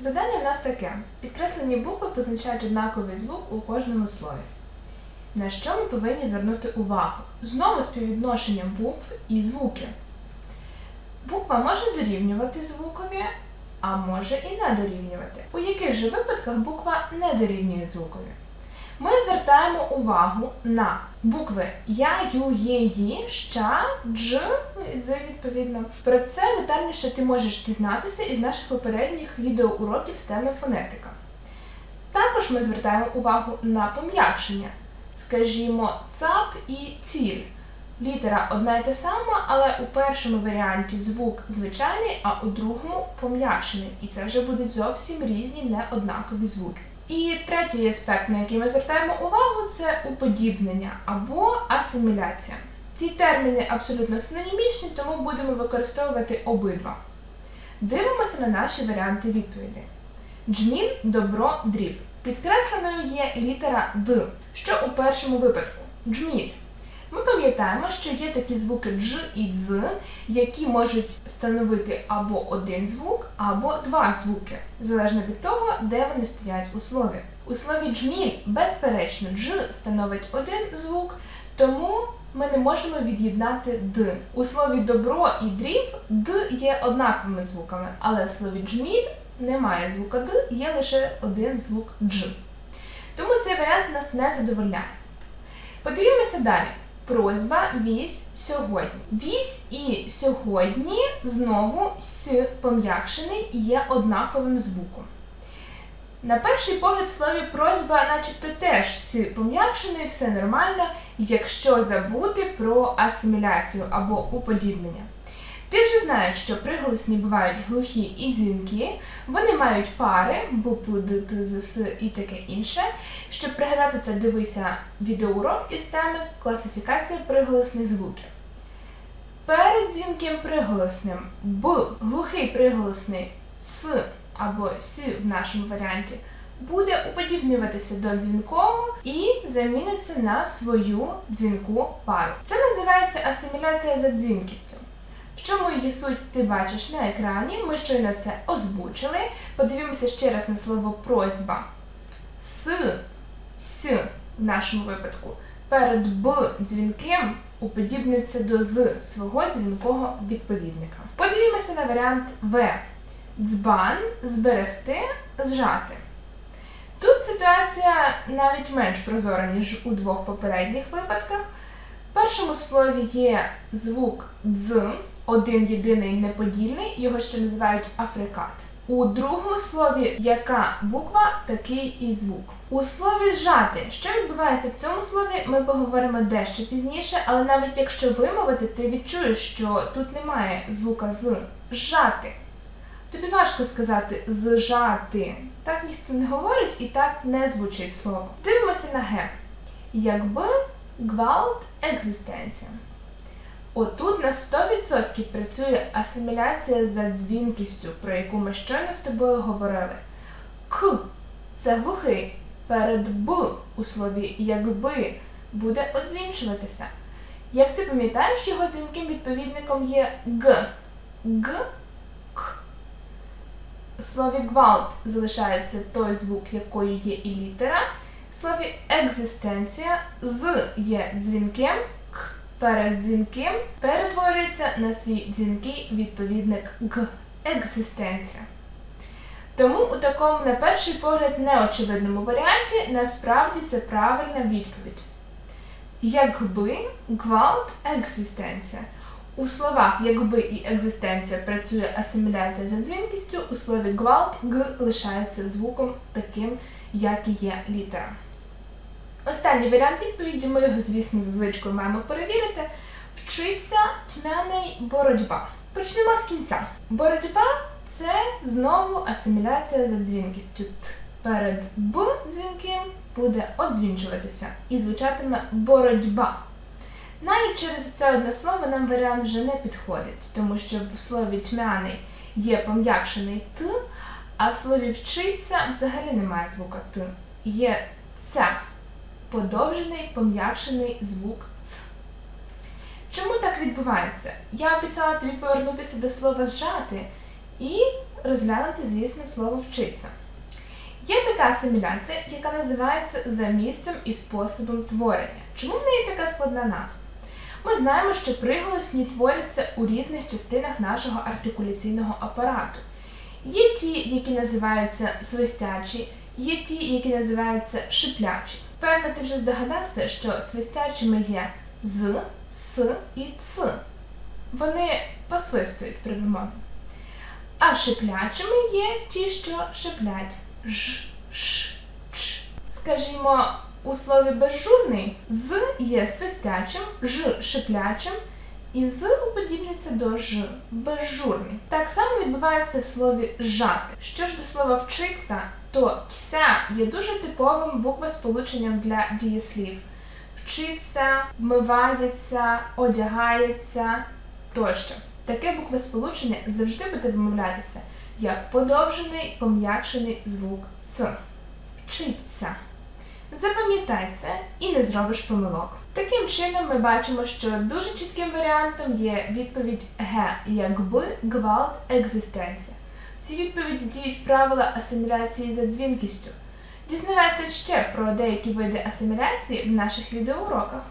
Завдання в нас таке: підкреслені букви позначають однаковий звук у кожному слові. На що ми повинні звернути увагу? Знову співвідношенням букв і звуків. Буква може дорівнювати звукові, а може і не дорівнювати. У яких же випадках буква не дорівнює звукові? Ми звертаємо увагу на букви Я, Ю, Є, Ї, Ща, Дж, ну Дз відповідно. Про це детальніше ти можеш дізнатися із наших попередніх відеоуроків з теми фонетика. Також ми звертаємо увагу на пом'якшення. Скажімо, цап і ціль. Літера одна й та сама, але у першому варіанті звук звичайний, а у другому пом'якшений. І це вже будуть зовсім різні неоднакові звуки. І третій аспект, на який ми звертаємо увагу, це уподібнення або асиміляція. Ці терміни абсолютно синонімічні, тому будемо використовувати обидва. Дивимося на наші варіанти відповідей. Джмін, добро, дріб. Підкресленою є літера Д. Що у першому випадку? Джміль. Ми пам'ятаємо, що є такі звуки дж і дз, які можуть становити або один звук, або два звуки, залежно від того, де вони стоять у слові. У слові джміль, безперечно, дж становить один звук, тому ми не можемо від'єднати д. У слові добро і дріб д є однаковими звуками, але в слові джміль немає звука д, є лише один звук дж. Тому цей варіант нас не задовольняє. Подивімося далі. Просьба вісь сьогодні. Вісь і сьогодні знову с пом'якшений є однаковим звуком. На перший погляд в слові просьба, начебто теж с пом'якшений, все нормально, якщо забути про асиміляцію або уподібнення. Ти вже знаєш, що приголосні бувають глухі і дзвінкі, вони мають пари, букви Д, Т, З, С і таке інше. Щоб пригадати це, дивися відеоурок із теми класифікація приголосних звуків. Перед дзвінким приголосним Б, глухий приголосний С або С в нашому варіанті буде уподібнюватися до дзвінкового і заміниться на свою дзвінку пару. Це називається асиміляція за дзвінкістю. Чому її суть ти бачиш на екрані? Ми щойно це озвучили. Подивімося ще раз на слово просьба. С, с в нашому випадку перед Б дзвінким уподібниться до з свого дзвінкого відповідника. Подивімося на варіант В. Дзбан, зберегти, зжати. Тут ситуація навіть менш прозора, ніж у двох попередніх випадках. В першому слові є звук дз, один єдиний неподільний, його ще називають африкат. У другому слові яка буква, такий і звук. У слові зжати, що відбувається в цьому слові, ми поговоримо дещо пізніше, але навіть якщо вимовити, ти відчуєш, що тут немає звука з зжати. Тобі важко сказати зжати. Так ніхто не говорить і так не звучить слово. Дивимося на ге. Якби гвалт екзистенція. Отут на 100% працює асиміляція за дзвінкістю, про яку ми щойно з тобою говорили. К це глухий. Перед Б у слові якби буде одзвінчуватися. Як ти пам'ятаєш, його дзвінким відповідником є Г. Г. К. У слові гвалт залишається той звук, якою є і літера. В слові екзистенція з є дзвінким, перед дзвінким перетворюється на свій дзвінкий відповідник г. Екзистенція. Тому у такому, на перший погляд, неочевидному варіанті насправді це правильна відповідь. Якби гвалт екзистенція. У словах якби і екзистенція працює асиміляція за дзвінкістю, у слові гвалт г лишається звуком таким, як і є літера. Останній варіант відповіді, ми його, звісно, за звичкою маємо перевірити. Вчиться тьмяний боротьба. Почнемо з кінця. Боротьба це знову асиміляція за дзвінкістю. Т перед Б дзвінким буде одзвінчуватися і звучатиме боротьба. Навіть через це одне слово нам варіант вже не підходить, тому що в слові тьмяний є пом'якшений Т, а в слові вчиться взагалі немає звука Т. Є ця подовжений пом'якшений звук Ц. Чому так відбувається? Я обіцяла тобі повернутися до слова зжати і розглянути, звісно, слово вчиться. Є така асиміляція, яка називається за місцем і способом творення. Чому в неї така складна назва? Ми знаємо, що приголосні творяться у різних частинах нашого артикуляційного апарату. Є ті, які називаються свистячі, є ті, які називаються шиплячі. Певно, ти вже здогадався, що свистячими є з, с і ц. Вони посвистують при вимові. А шиплячими є ті, що шиплять ж, ш, ч. Скажімо, у слові безжурний з є свистячим, ж шиплячим, і з уподібняться до ж безжурний. Так само відбувається в слові жати. Що ж до слова вчиться, то вся є дуже типовим буквосполученням для дієслів. Вчиться, вмивається, одягається тощо. Таке буквосполучення завжди буде вимовлятися як подовжений пом'якшений звук Ц. Вчиться. Запам'ятай це і не зробиш помилок. Таким чином, ми бачимо, що дуже чітким варіантом є відповідь Г, якби гвалт екзистенція. В цій відповіді діють правила асиміляції за дзвінкістю. Дізнавайся ще про деякі види асиміляції в наших відеоуроках.